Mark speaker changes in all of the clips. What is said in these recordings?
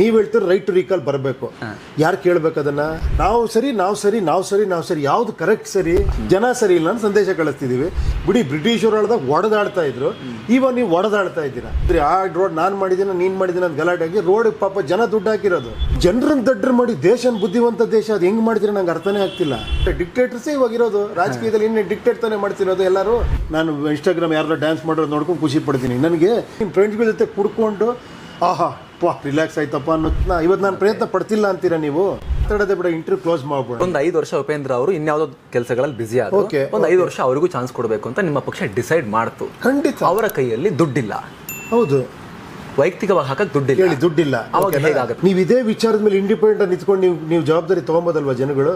Speaker 1: ನೀವ್ ಹೇಳ್ತೀರ right to recall ಬರಬೇಕು. ಯಾರು ಕೇಳ್ಬೇಕು ಅದನ್ನ? ನಾವು ಸರಿ ನಾವು ಸರಿ ನಾವು ಸರಿ ನಾವು ಸರಿ. ಯಾವ್ದು ಕರೆಕ್ಟ್ ಸರಿ ಜನ ಸರಿ ಇಲ್ಲ ಅಂತ ಸಂದೇಶ ಕಳಿಸ್ತಿದೀವಿ. ಬಿಡಿ ಬ್ರಿಟಿಷರು ಹೇಳ್ದಾಗ ಒಡೆದಾಡ್ತಾ ಇದ್ರು. ಇವಾಗ ನೀವು ಒಡೆದಾಡ್ತಾ ಇದ್ದೀರಾ? ಆ ರೋಡ್ ನಾನ್ ಮಾಡಿದೀನಿ ನೀನ್ ಮಾಡಿದಿನ ಅಂತ ಗಲಾಟೆ ಆಗಿ ರೋಡ್ ಪಾಪ ಜನ ದುಡ್ಡು ಹಾಕಿರೋದು. ಜನರನ್ನ ದಡ್ಡ್ರ ಮಾಡಿ ದೇಶ ಬುದ್ಧಿವಂತ ದೇಶ ಅದು ಹೆಂಗ್ ಮಾಡಿದ್ರೆ ನಂಗೆ ಅರ್ಥನೇ ಆಗ್ತಿಲ್ಲ. ಡಿಕ್ಟೇಟರ್ಸ್ ಇವಾಗ ಇರೋದು. ರಾಜಕೀಯದಲ್ಲಿ ಇನ್ನೇ ಡಿಕ್ಟೇಟ್ ತಾನೇ ಮಾಡ್ತಿರೋದು ಎಲ್ಲರೂ? ನಾನು ಇನ್ಸ್ಟಾಗ್ರಾಮ್ ಯಾರು ಡ್ಯಾನ್ಸ್ ಮಾಡೋದು ನೋಡ್ಕೊಂಡು ಖುಷಿ ಪಡ್ತೀನಿ. ನನಗೆ ನಿಮ್ಮ ಫ್ರೆಂಡ್ಸ್ಗಳ ಜೊತೆ ಕುಡ್ಕೊಂಡು ಆಹಾ ಪಾ ರಿಲ್ಯಾಕ್ಸ್ ಆಯ್ತಪ್ಪ ಅನ್ನೋದನ್ನ ಇವತ್ತು ನಾನು ಪ್ರಯತ್ನ ಪಡ್ತಿಲ್ಲ ಅಂತೀರಾ ನೀವು? ಮಾತಾಡೋದೇ ಬಿಡ ಇಂಟರ್ವ್ಯೂ ಕ್ಲೋಸ್ ಮಾಡ್ಬೋದು
Speaker 2: ಒಂದು ಐದು ವರ್ಷ ಉಪೇಂದ್ರ ಅವರು ಇನ್ಯಾವುದೋ ಕೆಲಸಗಳಲ್ಲಿ ಬಿಸಿ ಆದ್ರು.
Speaker 1: Okay,
Speaker 2: ಒಂದ್ ಐದು ವರ್ಷ ಅವರಿಗೂ ಚಾನ್ಸ್ ಕೊಡಬೇಕು ಅಂತ ನಿಮ್ಮ ಪಕ್ಷ ಡಿಸೈಡ್ ಮಾಡ್ತು.
Speaker 1: ಖಂಡಿತ.
Speaker 2: ಅವರ ಕೈಯಲ್ಲಿ ದುಡ್ಡಿಲ್ಲ.
Speaker 1: ಹೌದು.
Speaker 2: ವೈಯಕ್ತಿಕವಾಗಿ ಹಾಕಕ್ ದುಡ್ಡಿಲ್ಲ.
Speaker 1: ಹೇಳಿ ದುಡ್ಡಿಲ್ಲ.
Speaker 2: ಅವಾಗ? ಹೇಗಾಗುತ್ತೆ?
Speaker 1: ನೀವು ಇದೇ ವಿಚಾರದ ಮೇಲೆ ಇಂಡಿಪೆಂಡೆಂಟ್ ನಿಂತ್ಕೊಂಡು ನೀವು ನೀವು ಜವಾಬ್ದಾರಿ ತಗೊಂಬೋದಲ್ವಾ ಜನಗಳು?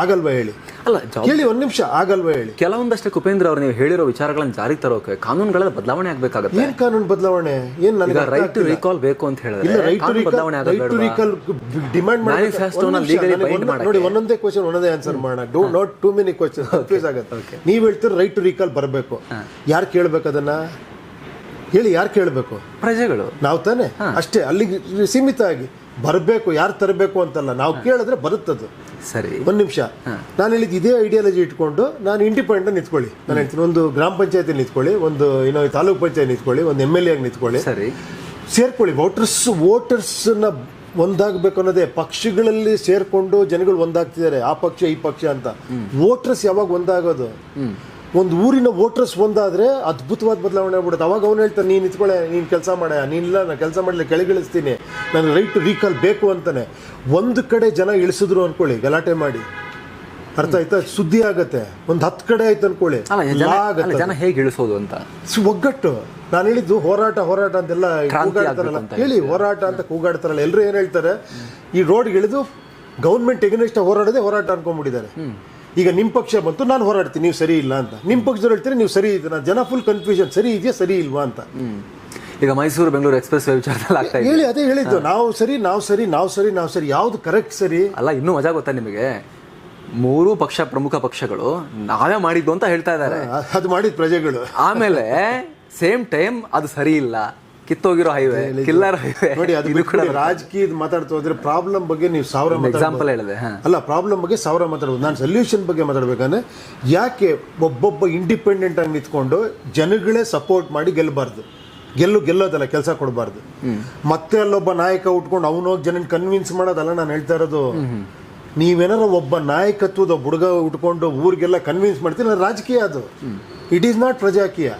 Speaker 1: ಆಗಲ್ವಾ ಹೇಳಿ?
Speaker 2: ಅಲ್ಲ
Speaker 1: ಹೇಳಿ ಒಂದ್ ನಿಮಿಷ ಆಗಲ್ವಾ ಹೇಳಿ?
Speaker 2: ಕೆಲವೊಂದಷ್ಟೇ ಕುಪೇಂದ್ರ ಅವರು ನೀವು ಹೇಳಿರೋ ವಿಚಾರಗಳನ್ನ ಜಾರಿ ತರೋಕೆ ಕಾನೂನುಗಳ ಬದಲಾವಣೆ ಆಗಬೇಕಾಗುತ್ತೆ.
Speaker 1: ಏನ್ ಕಾನೂನು ಬದಲಾವಣೆ? ಏನ್ ನನಗೆ
Speaker 2: ರೈಟ್ ಟು. ರೀಕಾಲ್ ಬೇಕು ಅಂತ
Speaker 1: ಇಲ್ಲ
Speaker 2: ಹೇಳಿದ್ರೆ
Speaker 1: ರೈಟ್ ಟು
Speaker 2: ಬದಲಾವಣೆ
Speaker 1: ರೈಟ್ ಟು ರಿಕಾಲ್ ಡಿಮ್ಯಾಂಡ್
Speaker 2: ಮಾಡಿ.
Speaker 1: ನೋಡಿ ಒಂದೊಂದೇ ಕ್ವೆಶ್ಚನ್ ಒಂದೊಂದೇ ಆನ್ಸರ್ ಮಾಡೋಣ. Do not too many question confuse ಆಗುತ್ತೆ. ನೀವು ಹೇಳ್ತೀರ ರೈಟ್ ಟು ರಿಕಾಲ್ ಬರಬೇಕು. ಯಾರು ಕೇಳಬೇಕು ಅದನ್ನ? ಹೇಳಿ ಯಾರು ಕೇಳಬೇಕು?
Speaker 2: ಪ್ರಜೆಗಳು.
Speaker 1: ನಾವು ತಾನೇ? ಅಷ್ಟೇ ಅಲ್ಲಿಗೆ ಸೀಮಿತ ಆಗಿ ಬರಬೇಕು ಯಾರು ತರಬೇಕು ಅಂತಲ್ಲ ನಾವು ಕೇಳಿದ್ರೆ ಬರುತ್ತದು.
Speaker 2: ಸರಿ.
Speaker 1: ಒಂದು ನಿಮಿಷ. ನಾನು ಹೇಳಿದ ಇದೇ ಐಡಿಯಾಲಜಿ ಇಟ್ಕೊಂಡು ನಾನು ಇಂಡಿಪೆಂಡೆಂಟ್ ನಿಂತ್ಕೊಳ್ಳಿ. ನಾನು ಹೇಳ್ತೀನಿ ಒಂದು ಗ್ರಾಮ ಪಂಚಾಯತಿ ನಿಂತ್ಕೊಳ್ಳಿ ಒಂದು ಏನೋ ತಾಲೂಕ್ ಪಂಚಾಯತ್ ನಿಂತ್ಕೊಳ್ಳಿ ಒಂದು ಎಂ ಎಲ್ ಎ ಆಗಿ ನಿಂತ್ಕೊಳ್ಳಿ.
Speaker 2: ಸರಿ.
Speaker 1: ಸೇರ್ಕೊಳ್ಳಿ. ವೋಟರ್ಸ್ ವೋಟರ್ಸ್ನ ಒಂದಾಗಬೇಕು ಅನ್ನೋದೇ ಪಕ್ಷಗಳಲ್ಲಿ ಸೇರ್ಕೊಂಡು ಜನಗಳು ಒಂದಾಗ್ತಿದ್ದಾರೆ ಆ ಪಕ್ಷ ಈ ಪಕ್ಷ ಅಂತ. ವೋಟರ್ಸ್ ಯಾವಾಗ ಒಂದಾಗೋದು? ಒಂದು ಊರಿನ ವೋಟರ್ಸ್ ಒಂದಾದ್ರೆ ಅದ್ಭುತವಾದ ಬದಲಾವಣೆ ಆಗ್ಬಿಡುತ್ತೆ. ಅವಾಗ ಅವನು ಹೇಳ್ತಾನೆ ನೀನು ನಿಂತ್ಕೊಳ್ಳೆ ನೀನು ಕೆಲಸ ಮಾಡ. ನೀನಿಲ್ಲ ನಾನು ಕೆಲಸ ಮಾಡಲಿ ಕೆಳಗಿಳಿಸ್ತೀನಿ. ನಾನು ರೈಟ್ ರೀಕಾಲ್ ಬೇಕು ಅಂತಾನೆ. ಒಂದು ಕಡೆ ಜನ ಇಳಿಸಿದ್ರು ಅನ್ಕೊಳ್ಳಿ ಗಲಾಟೆ ಮಾಡಿ. ಅರ್ಥ ಆಯ್ತಾ? ಸುದ್ದಿ ಆಗತ್ತೆ. ಒಂದು ಹತ್ತು ಕಡೆ ಆಯ್ತು ಅನ್ಕೊಳ್ಳಿ.
Speaker 2: ಜನ ಹೇಗೆ ಇಳಿಸೋದು ಅಂತ?
Speaker 1: ಸ್- ಒಗ್ಗಟ್ಟು. ನಾನು ಹೇಳಿದ್ದು ಹೋರಾಟ ಹೋರಾಟ ಅಂತೆಲ್ಲ ಕೂಗಾಡ್ತಾರಲ್ಲ. ಹೇಳಿ ಹೋರಾಟ ಅಂತ ಕೂಗಾಡ್ತಾರಲ್ಲ. ಎಲ್ಲರೂ ಏನ್ ಹೇಳ್ತಾರೆ? ಈ ರೋಡ್ಗೆ ಇಳಿದು ಗೌರ್ಮೆಂಟ್ ಎಗನೆಸ್ಟ್ ಹೋರಾಡದೆ ಹೋರಾಟ ಅನ್ಕೊಂಡ್ಬಿಟ್ಟಿದ್ದಾರೆ. ಈಗ ನಿಮ್ಮ ಪಕ್ಷ ಬಂತು ನಾನು ಹೋರಾಡ್ತೀನಿ ನೀವು ಸರಿ ಇಲ್ಲ ಅಂತ. ನಿಮ್ಮ ಪಕ್ಷದವ್ರು ಹೇಳ್ತೀರಿ ನೀವು ಸರಿ ಇದೆ ಜನ ಫುಲ್ ಕನ್ಫ್ಯೂಷನ್ ಸರಿ ಇದೆಯಾ ಸರಿ ಇಲ್ವಾ ಅಂತ.
Speaker 2: ಈಗ ಮೈಸೂರು ಬೆಂಗಳೂರು ಎಕ್ಸ್ಪ್ರೆಸ್ ವೇ ವಿಚಾರದಲ್ಲಿ ಆಗ್ತಾ ಇದೆ.
Speaker 1: ಹೇಳಿ ಅದೇ ಹೇಳಿದ್ದು. ನಾವು ಸರಿ ನಾವು ಸರಿ ನಾವು ಸರಿ ನಾವು ಸರಿ ಯಾವ್ದು ಕರೆಕ್ಟ್ ಸರಿ?
Speaker 2: ಅಲ್ಲ ಇನ್ನೂ ಮಜಾ ಗೊತ್ತಾ ನಿಮಗೆ? ಮೂರು ಪಕ್ಷ ಪ್ರಮುಖ ಪಕ್ಷಗಳು ನಾವೇ ಮಾಡಿದ್ದು ಅಂತ ಹೇಳ್ತಾ ಇದ್ದಾರೆ.
Speaker 1: ಅದು ಮಾಡಿದ ಪ್ರಜೆಗಳು.
Speaker 2: ಆಮೇಲೆ ಸೇಮ್ ಟೈಮ್ ಅದು ಸರಿ ಇಲ್ಲ. ಕಿತ್ತೋಗಿರೋ ಹೈವೇ ಕಿಲ್ಲರ್ ಹೈವೇ
Speaker 1: ನೋಡಿ ಅದು ಕೂಡ ರಾಜಕೀಯದ ಮಾತಾಡ್ತಾ ಹೋದ್ರೆ ಪ್ರಾಬ್ಲಮ್ ಬಗ್ಗೆ ನೀವು ಸಾವಿರ.
Speaker 2: ಎಕ್ಸಾಂಪಲ್ ಹೇಳಿದೆ
Speaker 1: ಅಲ್ಲ ಪ್ರಾಬ್ಲಮ್ ಬಗ್ಗೆ ಸಾವಿರ ಮಾತಾಡ್ಬೋದು. ನಾನು ಸೊಲ್ಯೂಷನ್ ಬಗ್ಗೆ ಮಾತಾಡ್ಬೇಕಂದ್ರೆ ಯಾಕೆ ಒಬ್ಬೊಬ್ಬ ಇಂಡಿಪೆಂಡೆಂಟ್ ಆಗಿ ನಿಂತ್ಕೊಂಡು ಜನಗಳೇ ಸಪೋರ್ಟ್ ಮಾಡಿ ಗೆಲ್ಲಬಾರ್ದು ಗೆಲ್ಲು ಗೆಲ್ಲೋದಲ್ಲ ಕೆಲಸ ಕೊಡಬಾರ್ದು. ಮತ್ತೆ ಅಲ್ಲೊಬ್ಬ ನಾಯಕ ಉಟ್ಕೊಂಡು ಅವನೋಗಿ ಜನನ್ ಕನ್ವಿನ್ಸ್ ಮಾಡೋದಲ್ಲ ನಾನು ಹೇಳ್ತಾ ಇರೋದು. ನೀವೇನಾರ ಒಬ್ಬ ನಾಯಕತ್ವದ ಹುಡುಗ ಉಟ್ಕೊಂಡು ಊರಿಗೆಲ್ಲ ಕನ್ವಿನ್ಸ್ ಮಾಡ್ತೀನಿ ರಾಜಕೀಯ ಅದು. It is not Prajaakeeya.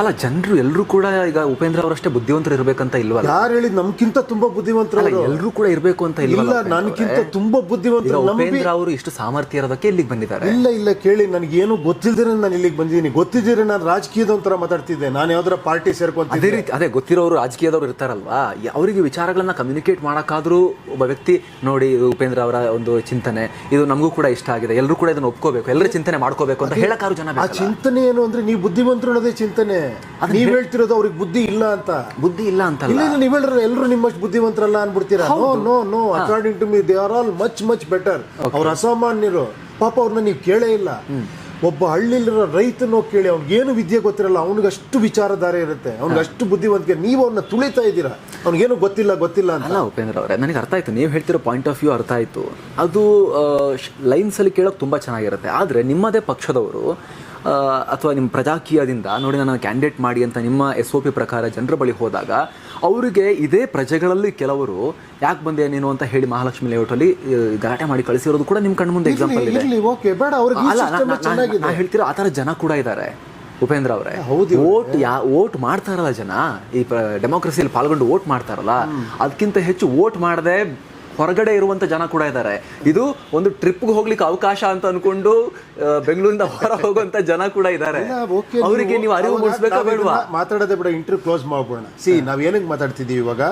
Speaker 2: ಅಲ್ಲ ಜನರು ಎಲ್ಲರೂ ಕೂಡ ಈಗ ಉಪೇಂದ್ರ ಅವರಷ್ಟೇ ಬುದ್ಧಿವಂತರು ಇರಬೇಕಂತ ಇಲ್ವಾ
Speaker 1: ಯಾರು ಹೇಳಿದ್ ನಮ್ಗಿಂತ ತುಂಬಾ ಬುದ್ಧಿವಂತರು.
Speaker 2: ಎಲ್ಲರೂ ಕೂಡ ಇರಬೇಕು ಅಂತ
Speaker 1: ಇಲ್ಲ
Speaker 2: ನನ್ಕಿಂತ
Speaker 1: ನನ್ಗಿಂತ? ತುಂಬಾ ಬುದ್ಧಿವಂತರು.
Speaker 2: ಉಪೇಂದ್ರ ಅವರು ಇಷ್ಟು ಸಾಮರ್ಥ್ಯ ಇರೋದಕ್ಕೆ ಇಲ್ಲಿಗೆ ಬಂದಿದ್ದಾರೆ?
Speaker 1: ಇಲ್ಲ ಇಲ್ಲ ಕೇಳಿ ನನಗೆ ಏನು ಗೊತ್ತಿಲ್ದಿರ ನಾನು ಇಲ್ಲಿಗೆ ಬಂದಿದ್ದೀನಿ. ಗೊತ್ತಿದ್ದೀರ ನಾನು ರಾಜಕೀಯದ ಒಂಥರ ಮಾತಾಡ್ತಿದ್ದೆ. ನಾನು ಯಾವ್ದಾರ ಪಾರ್ಟಿ
Speaker 2: ಅದೇ
Speaker 1: ಸೇರ್ಕೊಂತಿದ್ದೆ
Speaker 2: ರೀತಿ ಅದೇ ಗೊತ್ತಿರೋರು ರಾಜಕೀಯದವ್ರು ಇರ್ತಾರಲ್ವಾ? ಅವರಿಗೆ ವಿಚಾರಗಳನ್ನ ಕಮ್ಯುನಿಕೇಟ್ ಮಾಡಕ್ಕಾದ್ರೂ ಒಬ್ಬ ವ್ಯಕ್ತಿ ನೋಡಿ ಉಪೇಂದ್ರ ಅವರ ಒಂದು ಚಿಂತನೆ ಇದು ನಮಗೂ ಕೂಡ ಇಷ್ಟ ಆಗಿದೆ. ಎಲ್ಲರೂ ಕೂಡ ಇದನ್ನ ಒಪ್ಕೋಬೇಕು ಎಲ್ಲರೂ ಚಿಂತನೆ ಮಾಡ್ಕೋಬೇಕು ಅಂತ ಹೇಳಕ್ಕಾರು ಜನ
Speaker 1: ಆ ಚಿಂತನೆ ಏನು ಅಂದ್ರೆ ನೀವು ಬುದ್ಧಿವಂತರು ಅನ್ನೋದೇ ಚಿಂತನೆ. ನೀವ್ ಹೇಳ್ತಿರೋದು ಅವ್ರಿಗೆ ಬುದ್ಧಿ ಇಲ್ಲ ಅಂತ.
Speaker 2: ಬುದ್ಧಿ ಇಲ್ಲ ಅಂತ
Speaker 1: ಇಲ್ಲ ಇಲ್ಲ ನೀವ್ ಹೇಳಿದ್ರೆ ಎಲ್ಲರೂ ನಿಮ್ಮಷ್ಟು ಬುದ್ಧಿವಂತರಲ್ಲ ಅನ್ಬಿಡ್ತೀರಾ no no no according to me they are all much much better ಅವ್ರ ಅಸಾಮಾನ್ಯರು. ಪಾಪ ಅವ್ರನ್ನ ನೀವು ಕೇಳೇ ಇಲ್ಲ. ಒಬ್ಬ ಹಳ್ಳಿಲಿರೋ ರೈತನೋ ಕೇಳಿ ಅವ್ನಿಗೆ ಏನು ವಿದ್ಯೆ ಗೊತ್ತಿರಲ್ಲ ಅವ್ನಿಗೆ ಅಷ್ಟು ವಿಚಾರಧಾರೆ ಇರುತ್ತೆ. ಅವ್ನಿಗೆ ಅಷ್ಟು ಬುದ್ಧಿವಂತಿಕೆ. ನೀವು ಅವ್ನ ತುಳಿತಾ ಇದ್ದೀರಾ? ಅವ್ನಿಗೇನು ಗೊತ್ತಿಲ್ಲ ಗೊತ್ತಿಲ್ಲ ಅಂತ.
Speaker 2: ಅಲ್ಲ ಉಪೇಂದ್ರ ಅವರೇ ನನಗೆ ಅರ್ಥ ಆಯ್ತು. ನೀವು ಹೇಳ್ತಿರೋ ಪಾಯಿಂಟ್ ಆಫ್ ವ್ಯೂ ಅರ್ಥ ಆಯ್ತು. ಅದು ಲೈನ್ಸ್ ಅಲ್ಲಿ ಕೇಳೋಕೆ ತುಂಬಾ ಚೆನ್ನಾಗಿರುತ್ತೆ. ಆದ್ರೆ ನಿಮ್ಮದೇ ಪಕ್ಷದವರು ಅಥವಾ ನಿಮ್ಮ ಪ್ರಜಾಕೀಯದಿಂದ ನೋಡಿ ನಾನು ಕ್ಯಾಂಡಿಡೇಟ್ ಮಾಡಿ ಅಂತ ನಿಮ್ಮ ಎಸ್ ಒ ಪಿ ಪ್ರಕಾರ ಜನರ ಬಳಿ ಹೋದಾಗ ಅವರಿಗೆ ಇದೇ ಪ್ರಜೆಗಳಲ್ಲಿ ಕೆಲವರು ಯಾಕೆ ಬಂದೆ ನೀನು ಅಂತ ಹೇಳಿ ಮಹಾಲಕ್ಷ್ಮಿ ಲೇಔಟಲ್ಲಿ ಗಲಾಟೆ ಮಾಡಿ ಕಳಿಸಿರೋದು ಕೂಡ ನಿಮ್ಮ ಕಣ್ಮುಂದೆ ಎಕ್ಸಾಂಪಲ್ ಇದೆ. ಅಲ್ಲ ಹೇಳ್ತಿರೋ ಆ ಥರ ಜನ ಕೂಡ ಇದ್ದಾರೆ ಉಪೇಂದ್ರ ಅವರೇ.
Speaker 1: ಹೌದು
Speaker 2: ವೋಟ್ ಯಾ ವೋಟ್ ಮಾಡ್ತಾರಲ್ಲ ಜನ ಈ ಡೆಮೋಕ್ರಸಿಯಲ್ಲಿ ಪಾಲ್ಗೊಂಡು ವೋಟ್ ಮಾಡ್ತಾರಲ್ಲ ಅದಕ್ಕಿಂತ ಹೆಚ್ಚು ವೋಟ್ ಮಾಡದೆ ಹೊರಗಡೆ ಇರುವಂತ ಜನ ಕೂಡ ಇದ್ದಾರೆ. ಇದು ಒಂದು ಟ್ರಿಪ್ಗೆ ಹೋಗ್ಲಿಕ್ಕೆ ಅವಕಾಶ ಅಂತ ಅನ್ಕೊಂಡು ಬೆಂಗಳೂರಿಂದ ಹೊರ ಹೋಗುವಂತ ಜನ ಕೂಡ ಇದ್ದಾರೆ. ಅವರಿಗೆ ನೀವು ಅರಿವು
Speaker 1: ಮೂಡಿಸಬೇಕು
Speaker 2: ಮೂಡಿಸ್ಬೇಕಾ
Speaker 1: ಬಿಡ
Speaker 2: ಬೇಡವಾ?
Speaker 1: ಮಾತಾಡೋದೇ ಬೇಡ ಇಂಟರ್ವ್ಯೂ ಕ್ಲೋಸ್ ಮಾಡ್ಬೋಣ ಸಿ. ನಾವ್ ಏನಕ್ಕೆ ಮಾತಾಡ್ತಿದ್ದೀವಿ ಇವಾಗ?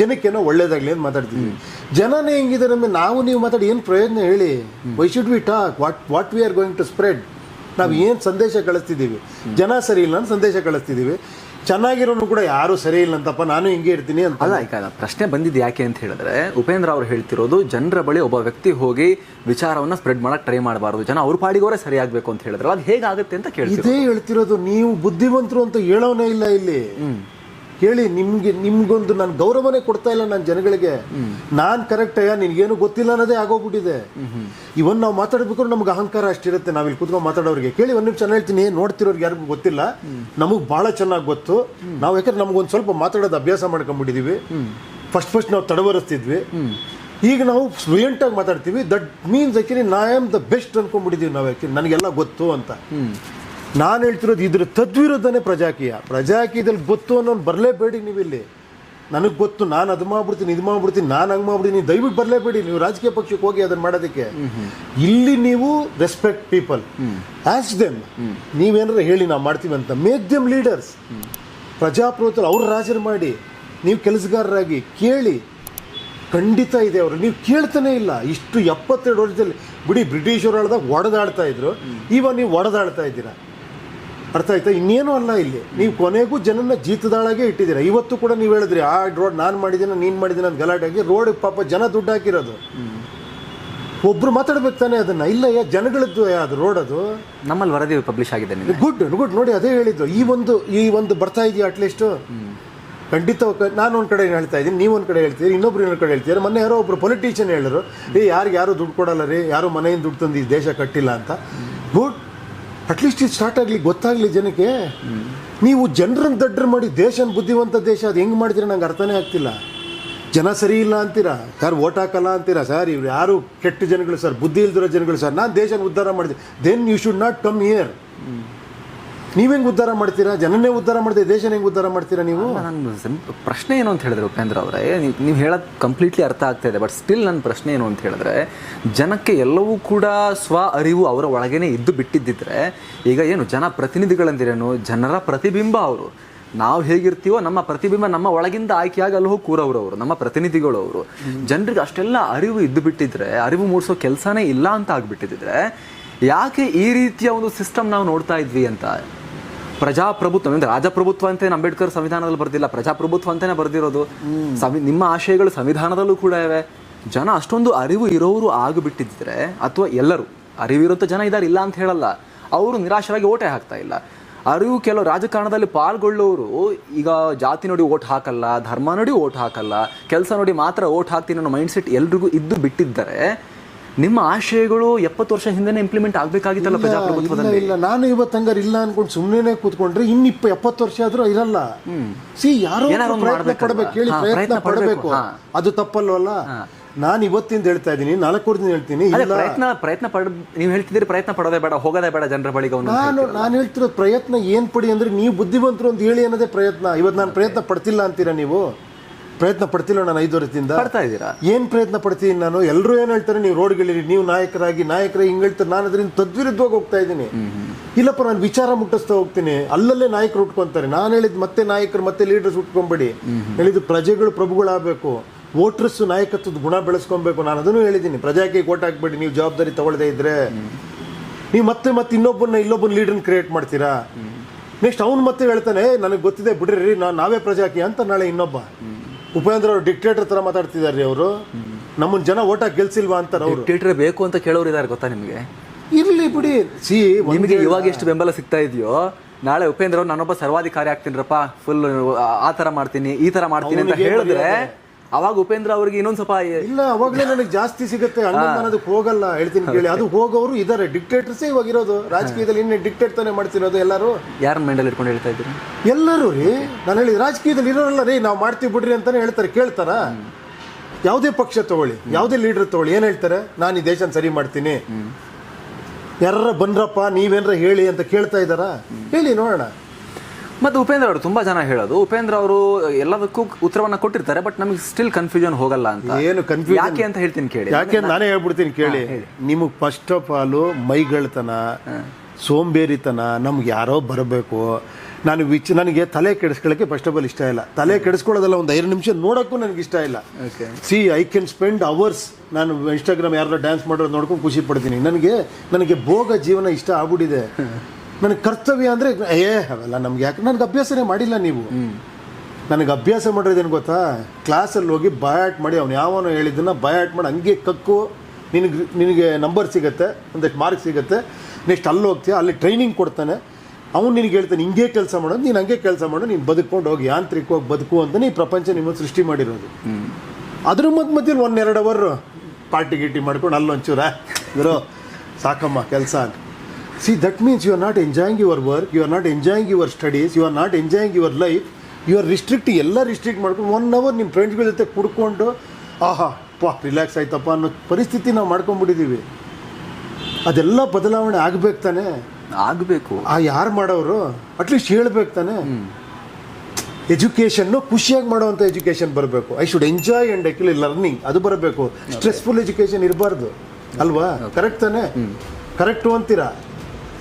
Speaker 1: ಜನಕ್ಕೇನೋ ಒಳ್ಳೇದಾಗ್ಲಿ ಅಂತ ಮಾತಾಡ್ತಿದೀವಿ ಜನನೇ ಹೆಂಗಿದ್ದಾರೆ ನಮಗೆ ನಾವು ನೀವು ಮಾತಾಡಿ ಏನ್ ಪ್ರಯೋಜನ ಹೇಳಿ? Why should we talk what what we are going to spread ನಾವು ಏನ್ ಸಂದೇಶ ಕಳಿಸ್ತಿದ್ದೀವಿ? ಜನ ಸರಿ ಇಲ್ಲ ಅಂತ ಸಂದೇಶ ಕಳಿಸ್ತಿದೀವಿ ಚೆನ್ನಾಗಿರೋನು ಕೂಡ ಯಾರು ಸರಿ ಇಲ್ಲ ಅಂತಪ್ಪ ನಾನು ಹಿಂಗೆ ಇರ್ತೀನಿ ಅಂತ.
Speaker 2: ಅಲ್ಲ ಈಗ ಪ್ರಶ್ನೆ ಬಂದಿದ್ದು ಯಾಕೆ ಅಂತ ಹೇಳಿದ್ರೆ ಉಪೇಂದ್ರ ಅವರು ಹೇಳ್ತಿರೋದು ಜನರ ಬಳಿ ಒಬ್ಬ ವ್ಯಕ್ತಿ ಹೋಗಿ ವಿಚಾರವನ್ನ ಸ್ಪ್ರೆಡ್ ಮಾಡಕ್ ಟ್ರೈ ಮಾಡಬಾರದು. ಜನ ಅವ್ರ ಪಾಡಿಗೋರೆ ಸರಿಯಾಗಬೇಕು ಅಂತ ಹೇಳಿದ್ರೆ ಅದು ಹೇಗಾಗುತ್ತೆ ಅಂತ ಕೇಳಿ
Speaker 1: ಇದೇ ಹೇಳ್ತಿರೋದು ನೀವು ಬುದ್ಧಿವಂತರು ಅಂತ ಹೇಳೋನೇ ಇಲ್ಲ ಇಲ್ಲಿ. ಕೇಳಿ ನಿಮ್ಗೆ, ನಿಮ್ಗೊಂದು ನಾನು ಗೌರವನೇ ಕೊಡ್ತಾ ಇಲ್ಲ ನನ್ನ ಜನಗಳಿಗೆ. ನಾನ್ ಕರೆಕ್ಟ್ ಅಯ್ಯ, ನಿನ್ಗೇನು ಗೊತ್ತಿಲ್ಲ ಅನ್ನೋದೇ ಆಗೋಗ್ಬಿಟ್ಟಿದೆ. ಇವನ್ ನಾವು ಮಾತಾಡ್ಬೇಕಾದ್ರೆ ನಮ್ಗೆ ಅಹಂಕಾರ ಅಷ್ಟಿರುತ್ತೆ ನಾವಿಲ್ಲಿ ಕೂತ್ಕೊಂಡು ಮಾತಾಡೋರಿಗೆ. ಕೇಳಿ ಒಂದ್ ನಿಮಿಷ ಹೇಳ್ತೀನಿ ನೋಡ್ತಿರೋರ್ಗೆ ಯಾರಿಗೂ ಗೊತ್ತಿಲ್ಲ. ನಮಗೆ ಬಹಳ ಚೆನ್ನಾಗಿ ಗೊತ್ತು. ನಾವು ಯಾಕಂದ್ರೆ ನಮ್ಗೊಂದು ಸ್ವಲ್ಪ ಮಾತಾಡೋದು ಅಭ್ಯಾಸ ಮಾಡ್ಕೊಂಡ್ಬಿಟ್ಟಿದೀವಿ. ಫಸ್ಟ್ ಫಸ್ಟ್ ನಾವು ತಡವರಿಸ್ತಿದ್ವಿ. ಈಗ ನಾವು ಫ್ಲೂಯೆಂಟ್ ಆಗಿ ಮಾತಾಡ್ತೀವಿ. ದಟ್ ಮೀನ್ಸ್ ಯಾಕೆ ನಾ ಆಮ್ ದ ಬೆಸ್ಟ್ ಅನ್ಕೊಂಡ್ಬಿಟ್ಟಿದೀವಿ ನಾವು ಯಾಕೆ ನನಗೆಲ್ಲ ಗೊತ್ತು ಅಂತ. ನಾನು ಹೇಳ್ತಿರೋದು ಇದ್ರ ತದ್ವಿರುದ್ಧನೇ ಪ್ರಜಾಕೀಯ. ಪ್ರಜಾಕೀಯದಲ್ಲಿ ಗೊತ್ತು ಅನ್ನೋನು ಬರಲೇಬೇಡಿ ನೀವಿಲ್ಲಿ. ನನಗೆ ಗೊತ್ತು ನಾನು ಅದು ಮಾಡ್ಬಿಡ್ತೀನಿ ಇದು ಮಾಡ್ಬಿಡ್ತೀನಿ ನಾನು ಹಂಗೆ ಮಾಡ್ಬಿಡ್ತೀನಿ ದಯವಿಟ್ಟು ಬರಲೇಬೇಡಿ ನೀವು ರಾಜಕೀಯ ಪಕ್ಷಕ್ಕೆ ಹೋಗಿ ಅದನ್ನು ಮಾಡೋದಕ್ಕೆ. ಇಲ್ಲಿ ನೀವು ರೆಸ್ಪೆಕ್ಟ್ ಪೀಪಲ್ ಆಸ್ ದೆಮ್ ನೀವೇನಾರ ಹೇಳಿ ನಾವು ಮಾಡ್ತೀವಿ ಅಂತ. ಮೇಕ್ ದೆಮ್ ಲೀಡರ್ಸ್ ಪ್ರಜಾಪ್ರಭುತ್ವ ಅವ್ರು ರಾಜರು ಮಾಡಿ ನೀವು ಕೆಲಸಗಾರರಾಗಿ ಕೇಳಿ ಖಂಡಿತ ಇದೆ ಅವರು. ನೀವು ಕೇಳ್ತಾನೆ ಇಲ್ಲ. ಇಷ್ಟು ಎಪ್ಪತ್ತೆರಡು ವರ್ಷದಲ್ಲಿ ಬಿಡಿ ಬ್ರಿಟಿಷರು ಹೇಳ್ದಾಗ ಒಡೆದಾಡ್ತಾ ಇದ್ರು. ಇವಾಗ ನೀವು ಒಡೆದಾಡ್ತಾ ಇದ್ದೀರಾ? ಅರ್ಥ ಆಯ್ತಾ? ಇನ್ನೇನು ಅಲ್ಲ ಇಲ್ಲಿ. ನೀವು ಕೊನೆಗೂ ಜನನ ಜೀತದಾಳಾಗೆ ಇಟ್ಟಿದ್ದೀರಾ. ಇವತ್ತು ಕೂಡ ನೀವು ಹೇಳಿದ್ರಿ ಆ ರೋಡ್ ನಾನು ಮಾಡಿದ್ದೀನಿ ನೀನು ಮಾಡಿದ್ದೀನಿ ಅಂತ ಆಗಿ ರೋಡ್ ಪಾಪ ಜನ ದುಡ್ಡು ಹಾಕಿರೋದು. ಒಬ್ರು ಮಾತಾಡ್ಬೇಕು ತಾನೆ ಅದನ್ನ. ಇಲ್ಲ ಯಾ ಜನಗಳದ್ದು ಅದು ರೋಡ್ ಅದು?
Speaker 2: ನಮ್ಮಲ್ಲಿ ವರದಿ ಪಬ್ಲಿಷ್ ಆಗಿದೆ
Speaker 1: ಗುಡ್ ಗುಡ್ ನೋಡಿ ಅದೇ ಹೇಳಿದ್ದು. ಈ ಒಂದು ಈ ಒಂದು ಬರ್ತಾ ಇದೆಯಾ ಅಟ್ಲೀಸ್ಟ್ ಖಂಡಿತ ನಾನು ಒಂದು ಕಡೆ ಹೇಳ್ತಾ ಇದ್ದೀನಿ ನೀವು ಒಂದು ಕಡೆ ಹೇಳ್ತೀರಿ ಇನ್ನೊಬ್ರು ಇನ್ನೊಂದು ಕಡೆ ಹೇಳ್ತೀರಿ. ಮೊನ್ನೆ ಯಾರೋ ಒಬ್ರು ಪೊಲಿಟಿಷಿಯನ್ ಹೇಳಿದ್ರು ಏ ಯಾರಿಗೆ ಯಾರು ದುಡ್ಡು ಕೊಡಲ್ಲ ರೀ? ಯಾರು ಮನೆಯಿಂದ ದುಡ್ಡು ತಂದು ಈ ದೇಶ ಕಟ್ಟಿಲ್ಲ ಅಂತ. ಗುಡ್ ಅಟ್ಲೀಸ್ಟ್ ಇದು ಸ್ಟಾರ್ಟ್ ಆಗಲಿ, ಗೊತ್ತಾಗಲಿ ಜನಕ್ಕೆ. ನೀವು ಜನರನ್ನು ದಡ್ಡ್ರು ಮಾಡಿ ದೇಶನ ಬುದ್ಧಿವಂತ ದೇಶ, ಅದು ಹೆಂಗೆ ಮಾಡ್ತೀರಾ ನಂಗೆ ಅರ್ಥನೇ ಆಗ್ತಿಲ್ಲ. ಜನ ಸರಿ ಇಲ್ಲ ಅಂತೀರಾ? ಯಾರು ಓಟ್ ಹಾಕಲ್ಲ ಅಂತೀರಾ? ಸರ್, ಇವ್ರು ಯಾರು ಕೆಟ್ಟ ಜನಗಳು ಸರ್? ಬುದ್ಧಿ ಇಲ್ದಿರೋ ಜನಗಳು ಸರ್? ನಾನು ದೇಶನ ಉದ್ಧಾರ ಮಾಡಿದೆ. Then you should not come here ನೀವೆಂಗ್ ಉದ್ಧಾರ ಮಾಡ್ತೀರಾ? ಜನನೇ ಉದ್ಧಾರ ಮಾಡ್ತೀರಾ ದೇಶ ಹೆಂಗೆ ಉದ್ಧಾರ ಮಾಡ್ತೀರಾ ನೀವು?
Speaker 2: ನನ್ನ ಪ್ರಶ್ನೆ ಏನು ಅಂತ ಹೇಳಿದ್ರೆ ಉಪೇಂದ್ರ ಅವರೇ, ನೀವು ಹೇಳೋದು ಕಂಪ್ಲೀಟ್ಲಿ ಅರ್ಥ ಆಗ್ತಾ ಇದೆ ಬಟ್ ಸ್ಟಿಲ್ ನನ್ನ ಪ್ರಶ್ನೆ ಏನು ಅಂತ ಹೇಳಿದ್ರೆ, ಜನಕ್ಕೆ ಎಲ್ಲವೂ ಕೂಡ ಸ್ವ ಅರಿವು ಅವರ ಒಳಗೇನೆ ಇದ್ದು ಬಿಟ್ಟಿದ್ದಿದ್ರೆ, ಈಗ ಏನು ಜನ ಪ್ರತಿನಿಧಿಗಳಂದಿರೇನು, ಜನರ ಪ್ರತಿಬಿಂಬ ಅವರು. ನಾವು ಹೇಗಿರ್ತೀವೋ ನಮ್ಮ ಪ್ರತಿಬಿಂಬ ನಮ್ಮ ಒಳಗಿಂದ ಆಯ್ಕೆಯಾಗಿ ಅಲ್ಲಿ ಹೋಗಿ ಕೂರವ್ರವರು ನಮ್ಮ ಪ್ರತಿನಿಧಿಗಳು ಅವರು. ಜನರಿಗೆ ಅಷ್ಟೆಲ್ಲ ಅರಿವು ಇದ್ದು ಬಿಟ್ಟಿದ್ರೆ, ಅರಿವು ಮೂಡಿಸೋ ಕೆಲಸನೇ ಇಲ್ಲ ಅಂತ ಆಗ್ಬಿಟ್ಟಿದ್ರೆ ಯಾಕೆ ಈ ರೀತಿಯ ಒಂದು ಸಿಸ್ಟಮ್ ನಾವು ನೋಡ್ತಾ ಇದ್ವಿ ಅಂತ? ಪ್ರಜಾಪ್ರಭುತ್ವ ಅಂದ್ರೆ ರಾಜಪ್ರಭುತ್ವ ಅಂತ ಅಂಬೇಡ್ಕರ್ ಸಂವಿಧಾನದಲ್ಲಿ ಬರ್ದಿಲ್ಲ ಪ್ರಜಾಪ್ರಭುತ್ವ ಅಂತಾನೆ ಬರ್ದಿರೋದು. ನಿಮ್ಮ ಆಶಯಗಳು ಸಂವಿಧಾನದಲ್ಲೂ ಕೂಡ ಇವೆ. ಜನ ಅಷ್ಟೊಂದು ಅರಿವು ಇರೋರು ಆಗಿಬಿಟ್ಟಿದ್ರೆ ಅಥವಾ ಎಲ್ಲರೂ ಅರಿವಿರೋಂಥ ಜನ ಇದ್ದಾರೆ ಇಲ್ಲ ಅಂತ ಹೇಳಲ್ಲ. ಅವರು ನಿರಾಶರಾಗಿ ಓಟೆ ಹಾಕ್ತಾ ಇಲ್ಲ. ಅರಿವು ಕೆಲವು ರಾಜಕಾರಣದಲ್ಲಿ ಪಾಲ್ಗೊಳ್ಳೋರು ಈಗ ಜಾತಿ ನೋಡಿ ಓಟ್ ಹಾಕಲ್ಲ ಧರ್ಮ ನೋಡಿ ಓಟ್ ಹಾಕಲ್ಲ ಕೆಲಸ ನೋಡಿ ಮಾತ್ರ ಓಟ್ ಹಾಕ್ತೀನಿ ಅನ್ನೋ ಮೈಂಡ್ ಸೆಟ್ ಎಲ್ರಿಗೂ ಇದ್ದು ಬಿಟ್ಟಿದ್ದರೆ ನಿಮ್ಮ ಆಶಯಗಳು ಎಪ್ಪತ್ತು ವರ್ಷ ಹಿಂದೆನೇ ಇಂಪ್ಲಿಮೆಂಟ್ ಆಗ್ಬೇಕಾಗಿತ್ತಲ್ಲ ಪ್ರಜಾಪ್ರಭುತ್ವದಲ್ಲಿ?
Speaker 1: ಇಲ್ಲ ನಾನು ಇವತ್ತು ಹಂಗಾರೆ ಇಲ್ಲ ಅನ್ಕೊಂಡು ಸುಮ್ಮನೆ ಕೂತ್ಕೊಂಡ್ರೆ ಇನ್ನು ಇಪ್ಪ ಎಪ್ಪತ್ತು ವರ್ಷ ಆದ್ರೂ ಇರಲ್ಲ. ಸಿ ಯಾರೋ ಪ್ರಯತ್ನ ಪಡಬೇಕು ಹೇಳಿ ಪ್ರಯತ್ನ ಪಡಬೇಕು. ಅದು ತಪ್ಪಲ್ವಲ್ಲ? ನಾನು ಇವತ್ತಿಂದ ಹೇಳ್ತಾ ಇದ್ದೀನಿ ನಾಲ್ಕು ವರ್ಷದಿಂದ ಹೇಳ್ತೀನಿ
Speaker 2: ಪ್ರಯತ್ನ ಪ್ರಯತ್ನ ಪಡ ನೀವು ಹೇಳ್ತಿದ್ದೀರಿ ಪ್ರಯತ್ನ ಪಡೋದೇ ಬೇಡ ಹೋಗೋದೇ ಬೇಡ ಜನರ ಬಳಿಗೆ
Speaker 1: ನಾನು ನಾನು ಹೇಳ್ತಿರೋ ಪ್ರಯತ್ನ ಏನ್ ಪಡಿ ಅಂದ್ರೆ ನೀವು ಬುದ್ಧಿವಂತರು ಅಂತ ಹೇಳಿ ಅನ್ನೋದೇ ಪ್ರಯತ್ನ. ಇವತ್ತು ನಾನು ಪ್ರಯತ್ನ ಪಡ್ತಿಲ್ಲ ಅಂತೀರಾ ನೀವು? ಪ್ರಯತ್ನ ಪಡ್ತಿಲ್ಲ ನಾನು ಐದು ವರ್ಷದಿಂದ?
Speaker 2: ಪಡ್ತಾ ಇದ್ದೀರಾ?
Speaker 1: ಏನ್ ಪ್ರಯತ್ನ ಪಡ್ತೀನಿ ನಾನು? ಎಲ್ಲರೂ ಏನ್ ಹೇಳ್ತಾರೆ ನೀವು ರೋಡ್ಗಳಿರಿ ನೀವು ನಾಯಕರಾಗಿ ನಾಯಕರ ಹಿಂಗ್ ಹೇಳ್ತಾರೆ ನಾನು ಅದರಿಂದ ತದ್ವಿರುದ್ಧವಾಗಿ ಹೋಗ್ತಾ ಇದ್ದೀನಿ. ಇಲ್ಲಪ್ಪ ನಾನು ವಿಚಾರ ಮುಟ್ಟಿಸ್ತಾ ಹೋಗ್ತೀನಿ. ಅಲ್ಲಲ್ಲೇ ನಾಯಕರು ಉಟ್ಕೊಂತಾರೆ. ನಾನು ಹೇಳಿದ್ ಮತ್ತೆ ನಾಯಕರು ಮತ್ತೆ ಲೀಡರ್ಸ್ ಉಟ್ಕೊಂಬೇಡಿ. ಹೇಳಿದ್ದು ಪ್ರಜೆಗಳು ಪ್ರಭುಗಳಾಗಬೇಕು. ವೋಟರ್ಸ್ ನಾಯಕತ್ವದ ಗುಣ ಬೆಳೆಸ್ಕೊಬೇಕು. ನಾನು ಅದನ್ನು ಹೇಳಿದ್ದೀನಿ. ಪ್ರಜಾಕಿ ಓಟ್ ಹಾಕ್ಬೇಡಿ ನೀವು ಜವಾಬ್ದಾರಿ ತಗೊಳ್ಳದೇ ಇದ್ರೆ. ನೀವು ಮತ್ತೆ ಮತ್ತೆ ಇನ್ನೊಬ್ಬನ ಇಲ್ಲೊಬ್ಬನ ಲೀಡರ್ನ ಕ್ರಿಯೇಟ್ ಮಾಡ್ತೀರಾ? ನೆಕ್ಸ್ಟ್ ಅವ್ನು ಮತ್ತೆ ಹೇಳ್ತಾನೆ ನನಗೆ ಗೊತ್ತಿದೆ ಬಿಡ್ರಿ ನಾ ನಾವೇ ಪ್ರಜಾಕಿ ಅಂತ ನಾಳೆ ಇನ್ನೊಬ್ಬ. ಉಪೇಂದ್ರ ಅವರು ಡಿಕ್ಟೇಟರ್ ತರ ಮಾತಾಡ್ತಿದ್ದಾರೆ ಅವರು. ನಮ್ಮನ್ನ ಜನ ಓಟ ಗೆಲ್ಸಿಲ್ವಾ ಅಂತಾರೆ ಅವರು.
Speaker 2: ಡಿಕ್ಟೇಟರ್ ಬೇಕು ಅಂತ ಕೇಳೋರು ಇದಾರೆ ಗೊತ್ತಾ ನಿಮಗೆ?
Speaker 1: ಇರ್ಲಿ ಬಿಡಿ. ಸಿ
Speaker 2: ನಿಮಗೆ ಇವಾಗ ಎಷ್ಟು ಬೆಂಬಲ ಸಿಗ್ತಾ ಇದೆಯೋ ನಾಳೆ ಉಪೇಂದ್ರ ಅವ್ರು ನಾನೊಬ್ಬ ಸರ್ವಾಧಿಕಾರಿ ಆಗ್ತೀನಿರಪ್ಪ ಫುಲ್ ಆ ತರ ಮಾಡ್ತೀನಿ ಈ ತರ ಮಾಡ್ತೀನಿ ಅಂತ ಹೇಳಿದ್ರೆ ಅವಾಗ ಉಪೇಂದ್ರ ಅವ್ರಿಗೆ ಇನ್ನೊಂದ್ ಸ್ವಲ್ಪ
Speaker 1: ಇಲ್ಲ ಅವಾಗಲೇ ನನಗೆ ಜಾಸ್ತಿ ಸಿಗುತ್ತೆ. ಅನ್ನೋದಕ್ಕೆ ನಾನು ಹೋಗಲ್ಲ ಹೇಳ್ತೀನಿ ಕೇಳಿ. ಅದು ಹೋಗೋರು ಇದಾರೆ ಡಿಕ್ಟೇಟರ್ಸೇ ಇವಾಗ ಇರೋದು. ರಾಜಕೀಯದಲ್ಲಿ ಇನ್ನೇ ಡಿಕ್ಟೇಟ್ ತಾನೇ ಮಾಡ್ತಿರೋದು ಎಲ್ಲರೂ.
Speaker 2: ಯಾರ ಮೈಂಡಲ್ಲಿ ಇಟ್ಕೊಂಡು ಹೇಳ್ತಾ ಇದ್ದೀರಿ?
Speaker 1: ಎಲ್ಲರೂ ರೀ. ನಾನು ಹೇಳಿ ರಾಜಕೀಯದಲ್ಲಿ ಇರೋರಲ್ಲ ರೀ ನಾವು ಮಾಡ್ತೀವಿ ಬಿಡ್ರಿ ಅಂತಾನೆ ಹೇಳ್ತಾರೆ ಕೇಳ್ತಾರ? ಯಾವುದೇ ಪಕ್ಷ ತಗೊಳ್ಳಿ ಯಾವುದೇ ಲೀಡರ್ ತಗೊಳ್ಳಿ ಏನ್ ಹೇಳ್ತಾರೆ? ನಾನು ಈ ದೇಶನ ಸರಿ ಮಾಡ್ತೀನಿ. ಯಾರ ಬಂದ್ರಪ್ಪ ನೀವೇನ್ರ ಹೇಳಿ ಅಂತ ಕೇಳ್ತಾ ಇದ್ದಾರಾ? ಹೇಳಿ ನೋಡೋಣ.
Speaker 2: ಮತ್ತೆ ಉಪೇಂದ್ರ ಅವರು ತುಂಬಾ ಜನ ಹೇಳೋದು. ಉಪೇಂದ್ರ ಅವರು ಎಲ್ಲದಕ್ಕೂ ಉತ್ತರವನ್ನ ಕೊಟ್ಟಿರ್ತಾರೆ ಬಟ್ ನಮಗೆ ಸ್ಟಿಲ್ ಕನ್ಫ್ಯೂಷನ್ ಹೋಗಲ್ಲ ಅಂತ.
Speaker 1: ಏನು ಕನ್ಫ್ಯೂಷನ್
Speaker 2: ಯಾಕೆ ಅಂತ ಹೇಳ್ತೀನಿ ಕೇಳಿ.
Speaker 1: ಯಾಕೆ ನಾನೇ ಹೇಳ್ಬಿಡ್ತೀನಿ ಕೇಳಿ. ನಿಮಗೆ ಫಸ್ಟ್ ಆಫ್ ಆಲು ಮೈಗಳತನ ಸೋಂಬೇರಿತನ ನಮ್ಗೆ ಯಾರೋ ಬರಬೇಕು. ನಾನು ವಿಚ್ ನನಗೆ ತಲೆ ಕೆಡಿಸ್ಕೊಳ್ಳೋಕ್ಕೆ ಫಸ್ಟ್ ಆಫ್ ಆಲ್ ಇಷ್ಟ ಇಲ್ಲ. ತಲೆ ಕೆಡಿಸ್ಕೊಳ್ಳೋದಲ್ಲ ಒಂದು ಐದು ನಿಮಿಷ ನೋಡೋಕ್ಕೂ ನನಗೆ ಇಷ್ಟ ಇಲ್ಲ. See I can spend hours ನಾನು ಇನ್ಸ್ಟಾಗ್ರಾಮ್ ಯಾರೋ ಡ್ಯಾನ್ಸ್ ಮಾಡೋದು ನೋಡ್ಕೊಂಡು ಖುಷಿ ಪಡ್ತೀನಿ. ನನಗೆ ನನಗೆ ಭೋಗ ಜೀವನ ಇಷ್ಟ ಆಗ್ಬಿಟ್ಟಿದೆ. ನನಗೆ ಕರ್ತವ್ಯ ಅಂದರೆ ಏ ಅವೆಲ್ಲ ನಮ್ಗೆ ಯಾಕೆ ನನಗೆ ಅಭ್ಯಾಸನೇ ಮಾಡಿಲ್ಲ ನೀವು. ನನಗೆ ಅಭ್ಯಾಸ ಮಾಡಿರೋದೇನು ಗೊತ್ತಾ? ಕ್ಲಾಸಲ್ಲಿ ಹೋಗಿ ಬಯಾಟ್ ಮಾಡಿ ಅವ್ನು ಯಾವನೋ ಹೇಳಿದ್ದನ್ನ ಬಯಾಟ್ ಮಾಡಿ ಹಂಗೆ ಕಕ್ಕು ನಿನಗೆ ನಿನಗೆ ನಂಬರ್ ಸಿಗುತ್ತೆ ಒಂದಷ್ಟು ಮಾರ್ಕ್ ಸಿಗುತ್ತೆ ನೆಕ್ಸ್ಟ್ ಅಲ್ಲಿ ಹೋಗ್ತೀಯ ಅಲ್ಲಿ ಟ್ರೈನಿಂಗ್ ಕೊಡ್ತಾನೆ. ಅವ್ನು ನಿನಗೆ ಹೇಳ್ತಾನೆ ಹಿಂಗೆ ಕೆಲಸ ಮಾಡೋದು ನೀನು ಹಂಗೆ ಕೆಲಸ ಮಾಡು ನೀನು ಬದುಕೊಂಡು ಹೋಗಿ ಯಾಂತ್ರಿಕವಾಗಿ ಬದುಕು ಅಂತ ಈ ಪ್ರಪಂಚ ನಿಮ್ಮ ಸೃಷ್ಟಿ ಮಾಡಿರೋದು. ಅದ್ರ ಮಧ್ಯ ಮಧ್ಯದಲ್ಲಿ ಒಂದೆರಡು ಅವರ್ ಪಾರ್ಟಿ ಗಿಟ್ಟಿ ಮಾಡ್ಕೊಂಡು ಅಲ್ಲೊಂಚೂರ ಇರೋ ಸಾಕಮ್ಮ ಕೆಲಸ see that means you are not enjoying your work you are not enjoying your studies you are not enjoying your life you are restrict ಎಲ್ಲ ರಿಸ್ಟ್ರಿಕ್ಟ್ ಮಾಡ್ಕೊಂಡು ಒನ್ ಅವರ್ ನಿಮ್ಮ ಫ್ರೆಂಡ್ಸ್ಗಳ ಜೊತೆ ಕುಡ್ಕೊಂಡು ಆಹಾ ಪಾ ರಿಲ್ಯಾಕ್ಸ್ ಆಯ್ತಪ್ಪ ಅನ್ನೋ ಪರಿಸ್ಥಿತಿ ನಾವು ಮಾಡ್ಕೊಂಡ್ಬಿಟ್ಟಿದ್ದೀವಿ ಅದೆಲ್ಲ ಬದಲಾವಣೆ ಆಗ್ಬೇಕು ತಾನೆ?
Speaker 2: ಆಗಬೇಕು.
Speaker 1: ಆ ಯಾರು ಮಾಡೋರು? ಅಟ್ಲೀಸ್ಟ್ ಹೇಳ್ಬೇಕು ತಾನೆ? ಎಜುಕೇಷನ್ನು ಖುಷಿಯಾಗಿ ಮಾಡುವಂಥ ಎಜುಕೇಷನ್ ಬರಬೇಕು. I should enjoy and actually learning ಅದು ಬರಬೇಕು. ಸ್ಟ್ರೆಸ್ಫುಲ್ ಎಜುಕೇಷನ್ ಇರಬಾರ್ದು. ಅಲ್ವಾ? ಕರೆಕ್ಟ್ ತಾನೆ? ಕರೆಕ್ಟು ಅಂತೀರಾ?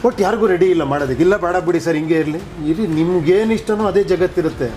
Speaker 1: ಒಟ್ಟು ಯಾರಿಗೂ ರೆಡಿ ಇಲ್ಲ ಮಾಡೋದಕ್ಕೆ. ಇಲ್ಲ, ಬೇಡ ಬಿಡಿ ಸರ್, ಹಿಂಗೆ ಇರಲಿ. ಇರಿ ನಿಮ್ಗೇನು ಇಷ್ಟನೋ ಅದೇ ಜಗತ್ತಿರುತ್ತೆ.